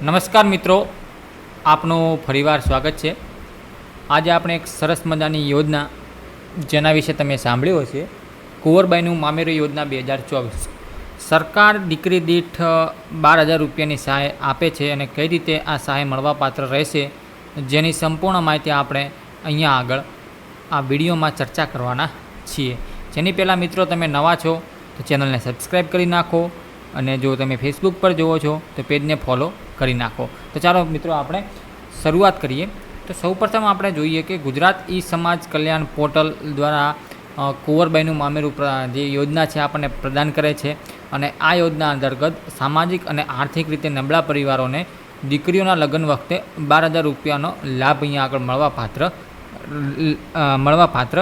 નમસ્કાર મિત્રો, આપનું ફરીવાર સ્વાગત છે. આજે આપણે એક સરસ મજાની યોજના જેના વિશે તમે સાંભળ્યું હશે. કુંવરબાઈનું મામેરું યોજના બે હજાર ચોવીસ. સરકાર દીકરી દીઠ બાર હજાર રૂપિયાની સહાય આપે છે અને કઈ રીતે આ સહાય મળવાપાત્ર રહેશે, જેની સંપૂર્ણ માહિતી આપણે અહીંયા આગળ આ વિડીયોમાં ચર્ચા કરવાના છીએ. જેની પહેલાં મિત્રો તમે નવા છો, તો ચેનલને સબસ્ક્રાઈબ કરી નાખો અને જો તમે ફેસબુક પર જુઓ છો, તો પેજને ફોલો કરી નાખો. તો ચાલો મિત્રો આપણે શરૂઆત કરીએ. તો સૌપ્રથમ આપણે જોઈએ કે ગુજરાત ઈ સમાજ કલ્યાણ પોર્ટલ દ્વારા કુંવરબાઈનું મામેરું જે યોજના છે આપણને પ્રદાન કરે છે અને આ યોજના અંતર્ગત સામાજિક અને આર્થિક રીતે નબળા પરિવારોને દીકરીઓના લગ્ન વખતે બાર હજાર રૂપિયાનો લાભ અહીંયા આગળ મળવા પાત્ર મળવા પાત્ર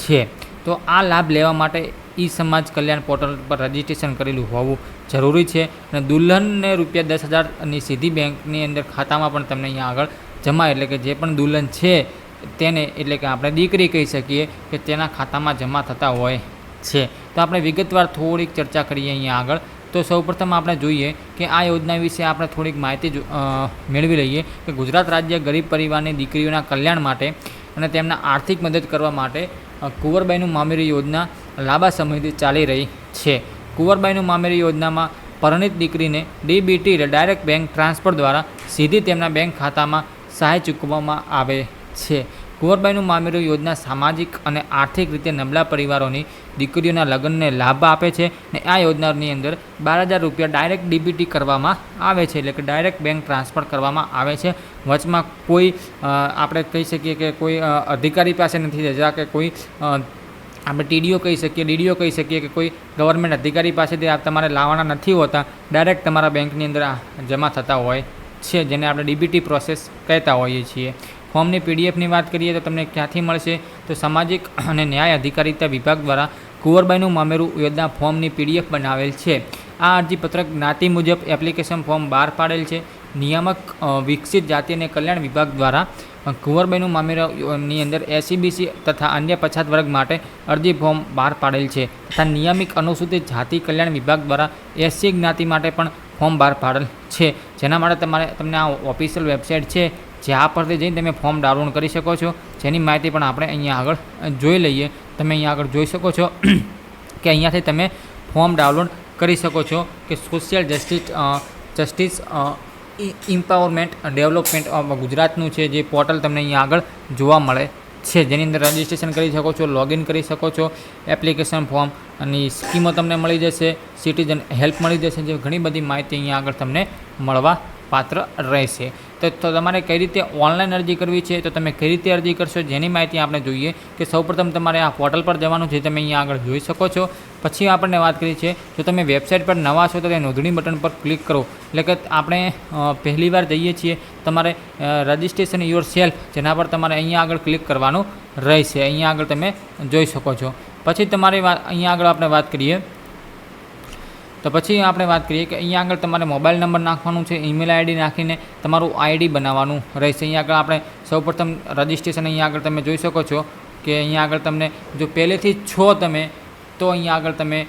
છે. તો આ લાભ લેવા માટે ઈ સમાજ કલ્યાણ પોર્ટલ પર રજીસ્ટ્રેશન કરેલું હોવું જરૂરી છે અને દુલ્હનને રૂપિયા દસ હજારની સીધી બેંકની અંદર ખાતામાં પણ તમને અહીંયા આગળ જમા એટલે કે જે પણ દુલ્હન છે તેને, એટલે કે આપણે દીકરી કહી શકીએ કે તેના ખાતામાં જમા થતા હોય છે. તો આપણે વિગતવાર થોડીક ચર્ચા કરીએ અહીંયા આગળ. તો સૌપ્રથમ આપણે જોઈએ કે આ યોજના વિશે આપણે થોડીક માહિતી મેળવી લઈએ કે ગુજરાત રાજ્ય ગરીબ પરિવારની દીકરીઓના કલ્યાણ માટે અને તેમના આર્થિક મદદ કરવા માટે કુંવરબાઈનું મામેરી યોજના લાંબા સમયથી ચાલી રહી છે. કુંવરબાઈનું મામેરી યોજનામાં પરણિત દીકરીને ડીબીટી ડાયરેક્ટ બેંક ટ્રાન્સફર દ્વારા સીધી તેમના બેંક ખાતામાં સહાય ચૂકવવામાં આવે છે. કુંવરબાઈનું મામેરું યોજના સામાજિક અને આર્થિક રીતે નબળા પરિવારોની દીકરીઓના લગ્નને લાભ આપે છે અને આ યોજનાની અંદર બાર હજાર રૂપિયા ડાયરેક્ટ ડીબીટી કરવામાં આવે છે એટલે કે ડાયરેક્ટ બેંક ટ્રાન્સફર કરવામાં આવે છે. વચમાં કોઈ આપણે કહી શકીએ કે કોઈ અધિકારી પાસે નથી જતા કે કોઈ આપણે ટીડીઓ કહી શકીએ, ડીડીઓ કહી શકીએ કે કોઈ ગવર્મેન્ટ અધિકારી પાસેથી તમારે લાવવાના નથી હોતા ડાયરેક્ટ તમારા બેંકની અંદર જમા થતા હોય છે, જેને આપણે ડીબીટી પ્રોસેસ કહેતા હોઈએ છીએ. ફોર્મની પીડીએફની વાત કરીએ તો તમને ક્યાંથી મળશે? તો સામાજિક અને ન્યાય અધિકારીતા વિભાગ દ્વારા કુંવરબાઈનું મામેરું યોજના ફોર્મની પીડીએફ બનાવેલ છે. આ અરજીપત્રક જ્ઞાતિ મુજબ એપ્લિકેશન ફોર્મ બહાર પાડેલ છે. નિયામક વિકસિત જાતિ અને કલ્યાણ વિભાગ દ્વારા કુંવરબેનું મામેરાની અંદર એસીબીસી તથા અન્ય પછાત વર્ગ માટે અરજી ફોર્મ બહાર પાડેલ છે તથા નિયમિત અનુસૂચિત જાતિ કલ્યાણ વિભાગ દ્વારા એસસી જ્ઞાતિ માટે પણ ફોર્મ બહાર પાડેલ છે. જેના માટે તમારે, તમને આ ઓફિશિયલ વેબસાઇટ છે, જ્યાં પરથી જઈને તમે ફોર્મ ડાઉનલોડ કરી શકો છો. જેની માહિતી પણ આપણે અહીંયા આગળ જોઈ લઈએ. તમે અહીંયા આગળ જોઈ શકો છો કે અહીંયાથી તમે ફોર્મ ડાઉનલોડ કરી શકો છો કે social justice justice empowerment development ગુજરાતનું છે, જે પોર્ટલ તમને અહીંયા આગળ જોવા મળે છે. જેની અંદર રજિસ્ટ્રેશન કરી શકો છો લોગિન કરી શકો છો એપ્લિકેશન ફોર્મ અને સ્કીમો તમને મળી જશે સિટીઝન હેલ્પ મળી જશે, જે ઘણી બધી માહિતી અહીંયા આગળ તમને મળવા પાત્ર રહેશે. તો તમારે કઈ રીતે ઓનલાઈન અરજી કરવી છે, તો તમે કઈ રીતે અરજી કરશો, જેની માહિતી આપણે જોઈએ કે સૌપ્રથમ તમારે આ પોર્ટલ પર જવાનું છે તમે અહીંયા આગળ જોઈ શકો છો. પછી આપણને વાત કરી છે જો તમે વેબસાઇટ પર નવા છો તો તે નોંધણી બટન પર ક્લિક કરો. એટલે કે આપણે પહેલીવાર પહેલી વાર જઈએ છીએ, તમારે રજિસ્ટ્રેશન યોર સેલ જેના પર તમારે અહીંયા આગળ ક્લિક કરવાનું રહેશે. અહીંયા આગળ તમે જોઈ શકો છો. પછી તમારી વાત, અહીંયા આગળ આપણે વાત કરીએ. તો પછી આપણે વાત કરીએ કે અહીંયા આગળ તમારે મોબાઈલ નંબર નાખવાનું છે ઈમેલ આઈડી નાખીને તમારું આઈડી બનાવવાનું રહેશે. અહીંયા આગળ આપણે સૌપ્રથમ રજિસ્ટ્રેશન અહીંયા આગળ તમે જોઈ શકો છો કે અહીંયા આગળ તમને, જો પહેલેથી છો તમે તો અહીંયા આગળ તમે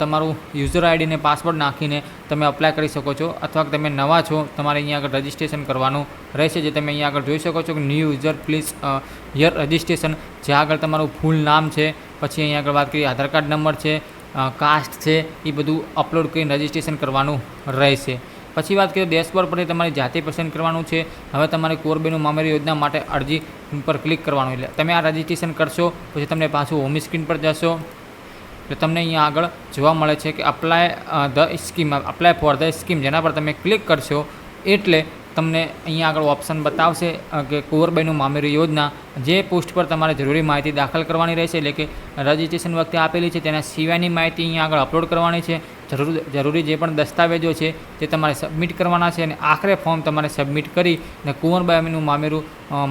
તમારું યુઝર આઈડી ને પાસવર્ડ નાખીને તમે અપ્લાય કરી શકો છો. અથવા તમે નવા છો, તમારે અહીંયા આગળ રજિસ્ટ્રેશન કરવાનું રહેશે. જે તમે અહીંયા આગળ જોઈ શકો છો કે new user please year registration જ્યાં આગળ તમારું ફૂલ નામ છે, પછી અહીંયા આગળ વાત કરીએ, આધાર કાર્ડ નંબર છે કાસ્ટ છે એ બધું અપલોડ કરીને રજિસ્ટ્રેશન કરવાનું રહેશે. પછી વાત કરીએ ડેશબોર્ડ પર તમારી જાતે પસંદ કરવાનું છે. હવે તમારે કોરબેનું મામેરી યોજના માટે અરજી પર ક્લિક કરવાનું. એટલે તમે આ રજિસ્ટ્રેશન કરશો, પછી તમને પાછું હોમ સ્ક્રીન પર જશો. તો તમને અહીંયા આગળ જોવા મળે છે કે apply the scheme apply for the scheme જેના પર તમે ક્લિક કરશો એટલે તમને અહીંયા આગળ ઓપ્શન બતાવશે કે કુંવરબાઈનું મામેરી યોજના જે પોસ્ટ પર તમારે જરૂરી માહિતી દાખલ કરવાની રહેશે, એટલે કે રજિસ્ટ્રેશન વખતે આપેલી છે, તેના સિવાયની માહિતી અહીંયા આગળ અપલોડ કરવાની છે. જરૂર, જરૂરી જે પણ દસ્તાવેજો છે, તે તમારે સબમિટ કરવાના છે અને આખરે ફોર્મ તમારે સબમિટ કરી અને કુંવરબાઈનું મામેરું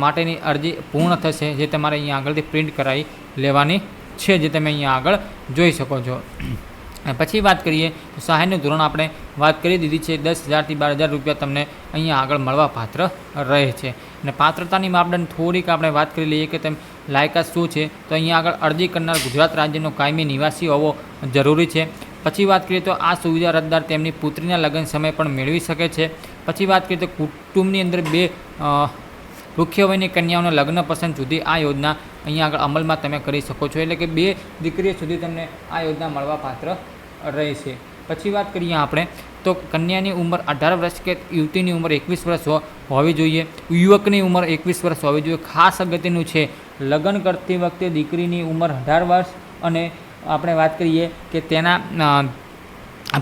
માટેની અરજી પૂર્ણ થશે, જે તમારે અહીંયા આગળથી પ્રિન્ટ કરાવી લેવાની છે જે તમે અહીંયા આગળ જોઈ શકો છો. પછી વાત કરીએ તો સહાયનું ધોરણ આપણે વાત કરી દીધી છે, દસ હજારથી બાર હજાર રૂપિયા તમને અહીંયા આગળ મળવા પાત્ર રહે છે. અને પાત્રતાની માપદંડ થોડીક આપણે વાત કરી લઈએ કે તેમ લાયકાત શું છે, તો અહીંયા આગળ અરજી કરનાર ગુજરાત રાજ્યનો કાયમી નિવાસી હોવો જરૂરી છે. પછી વાત કરીએ તો આ સુવિધા રદદાર તેમની પુત્રીના લગ્ન સમય પણ મેળવી શકે છે. પછી વાત કરીએ તો કુટુંબની અંદર બે મુખ્ય વયની કન્યાઓના લગ્ન પસંદ સુધી આ યોજના અહીંયા આગળ અમલમાં તમે કરી શકો છો. એટલે કે બે દીકરીઓ સુધી તમને આ યોજના મળવા પાત્ર રહેશે. પછી વાત કરીએ આપણે, તો કન્યાની ઉંમર અઢાર વર્ષ કે યુવતીની ઉંમર એકવીસ વર્ષ હોવી જોઈએ. યુવકની ઉંમર એકવીસ વર્ષ હોવી જોઈએ. ખાસ અગત્યનું છે, લગ્ન કરતી વખતે દીકરીની ઉંમર અઢાર વર્ષ અને આપણે વાત કરીએ કે તેના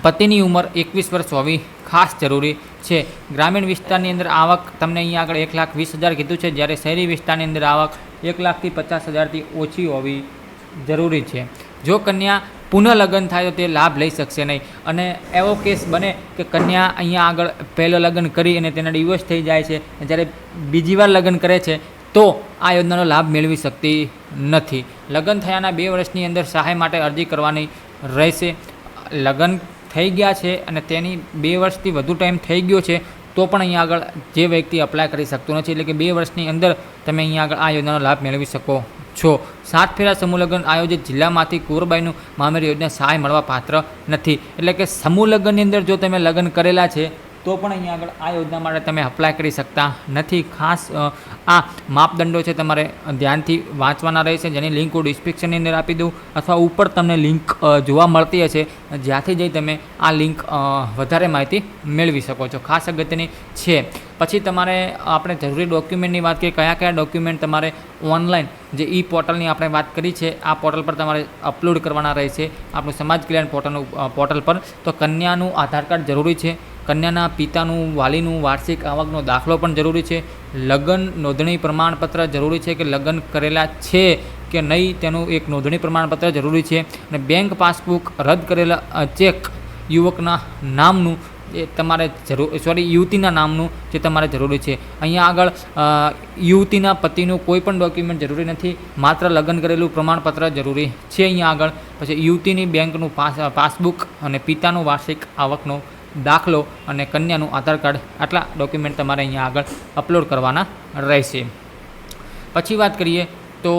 પતિની ઉંમર એકવીસ વર્ષ હોવી ખાસ જરૂરી છે. ગ્રામીણ વિસ્તારની અંદર આવક તમને અહીંયા આગળ એક લાખ વીસ હજાર કીધું છે. જ્યારે શહેરી વિસ્તારની અંદર આવક એક લાખથી પચાસ હજારથી ઓછી હોવી જરૂરી છે. જો કન્યા પુનઃ લગ્ન થાય તો તે લાભ લઈ શકશે નહીં. અને એવો કેસ બને કે કન્યા અહીંયા આગળ પહેલો લગ્ન કરી અને તેના ડિવોર્સ થઈ જાય છે. જ્યારે બીજી વાર લગ્ન કરે છે, તો આ યોજનાનો લાભ મેળવી શકતી નથી. લગ્ન થયાના બે વર્ષની અંદર સહાય માટે અરજી કરવાની રહેશે. લગ્ન થઈ ગયા છે અને તેની બે વર્ષથી વધુ ટાઈમ થઈ ગયો છે, તો પણ અહીંયા આગળ જે વ્યક્તિ અપ્લાય કરી શકતો નથી, એટલે કે બે વર્ષની અંદર તમે અહીંયા આગળ આ યોજનાનો લાભ મેળવી શકો છો. સાત ફેરા સમૂહ લગ્ન આયોજિત જિલ્લામાંથી કુરબાઈનું મામેરી યોજના સહાય મળવા પાત્ર નથી. એટલે કે સમૂહ લગ્નની અંદર જો તમે લગ્ન કરેલા છે તો પણ અહીંયા આગળ આ યોજના માટે તમે અપ્લાય કરી શકતા નથી. ખાસ આ માપદંડો છે તમારે ધ્યાનથી વાંચવાના રહેશે. જેની લિંક હું ડિસ્ક્રિપ્શનની અંદર આપી દઉં અથવા ઉપર તમને લિંક જોવા મળતી હશે. જ્યાંથી જઈ તમે આ લિંક વધારે માહિતી મેળવી શકો છો. ખાસ અગત્યની છે. પછી તમારે આપણે જરૂરી ડોક્યુમેન્ટની વાત કરીએ, કયા કયા ડોક્યુમેન્ટ તમારે ઓનલાઈન જે ઈ પોર્ટલની આપણે વાત કરી છે, આ પોર્ટલ પર તમારે અપલોડ કરવાના રહેશે. આપણું સમાજ કલ્યાણ પોર્ટલનું પોર્ટલ પર. તો કન્યાનું આધાર કાર્ડ જરૂરી છે. કન્યાના પિતાનું, વાલીનું વાર્ષિક આવકનો દાખલો પણ જરૂરી છે. લગ્ન નોંધણી પ્રમાણપત્ર જરૂરી છે કે લગ્ન કરેલા છે કે નહીં તેનું એક નોંધણી પ્રમાણપત્ર જરૂરી છે. અને બેંક પાસબુક રદ કરેલા ચેક યુવકના નામનું, એ તમારે જરૂર સોરી, યુવતીના નામનું જે તમારે જરૂરી છે. અહીંયા આગળ યુવતીના પતિનું કોઈ પણ ડોક્યુમેન્ટ જરૂરી નથી. માત્ર લગ્ન કરેલું પ્રમાણપત્ર જરૂરી છે અહીંયા આગળ. પછી યુવતીની બેંકનું પાસ, પાસબુક અને પિતાનું વાર્ષિક આવકનો દાખલો અને કન્યાનું આધાર કાર્ડ, આટલા ડોક્યુમેન્ટ તમારે અહીંયા આગળ અપલોડ કરવાના રહેશે. પછી વાત કરીએ તો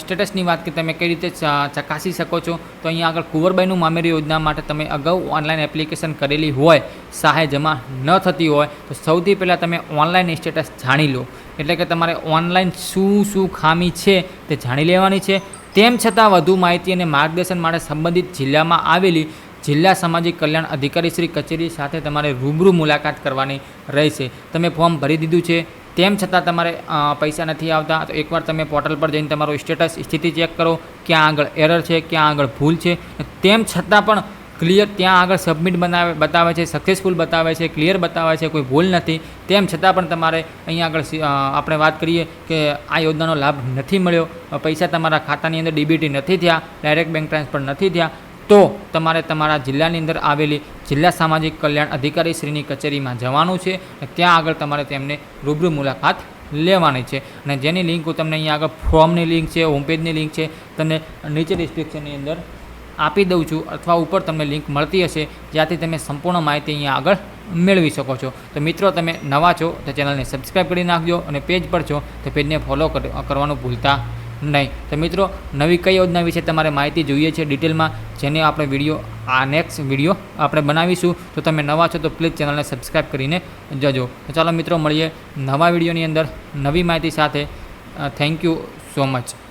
સ્ટેટસની વાત કે તમે કઈ રીતે ચકાસી શકો છો, તો અહીંયા આગળ કુંવરબાઈનું મામેરી યોજના માટે તમે અગાઉ ઓનલાઈન એપ્લિકેશન કરેલી હોય, સહાય જમા ન થતી હોય, તો સૌથી પહેલાં તમે ઓનલાઈન સ્ટેટસ જાણી લો. એટલે કે તમારે ઓનલાઈન શું શું ખામી છે તે જાણી લેવાની છે. તેમ છતાં વધુ માહિતી અને માર્ગદર્શન માટે સંબંધિત જિલ્લામાં આવેલી જિલ્લા સામાજિક કલ્યાણ અધિકારી શ્રી કચેરી સાથે તમારે રૂબરૂ મુલાકાત કરવાની રહેશે. તમે ફોર્મ ભરી દીધું છે. તેમ છતાં તમારે પૈસા નથી આવતા. તો એકવાર તમે પોર્ટલ પર જઈને તમારું સ્ટેટસ, સ્થિતિ ચેક કરો. ક્યાં આગળ એરર છે, ક્યાં આગળ ભૂલ છે. તેમ છતાં પણ ક્લિયર ત્યાં આગળ સબમિટ બનાવે, બતાવે છે, સક્સેસફુલ બતાવે છે, ક્લિયર બતાવે છે, કોઈ ભૂલ નથી. તેમ છતાં પણ તમારે અહીંયા આગળ આપણે વાત કરીએ કે આ યોજનાનો લાભ નથી મળ્યો. પૈસા તમારા ખાતાની અંદર ડીબીટી નથી થયા, ડાયરેક્ટ બેંક ટ્રાન્સફર નથી થયા. તો તમારે તમારા જિલ્લાની અંદર આવેલી જિલ્લા સામાજિક કલ્યાણ અધિકારી શ્રીની કચેરીમાં જવાનું છે ત્યાં આગળ તમારે તેમને રૂબરૂ મુલાકાત લેવાની છે. અને જેની લિંક હું તમને અહીંયા આગળ ફોર્મની લિંક છે, હોમપેજની લિંક છે, તમને નીચે ડિસ્ક્રિપ્શનની અંદર આપી દઉં છું અથવા ઉપર તમને લિંક મળતી હશે, જ્યાંથી તમે સંપૂર્ણ માહિતી અહીંયા આગળ મેળવી શકો છો. તો મિત્રો, તમે નવા છો તો ચેનલને સબસ્ક્રાઈબ કરી નાખજો અને પેજ પર છો તો પેજને ફોલો કરવાનું ભૂલતા નહીં. તો મિત્રો, નવી કઈ યોજના વિશે તમારે માહિતી જોઈએ છે ડિટેલમાં, જેને આપણે વીડિયો, આ નેક્સ્ટ વીડિયો આપણે બનાવીશું, તો તમે નવા છો તો પ્લીઝ ચેનલને સબસ્ક્રાઈબ કરીને જજો. તો ચાલો મિત્રો, મળીએ નવા વિડીયોની અંદર નવી માહિતી સાથે. Thank you so much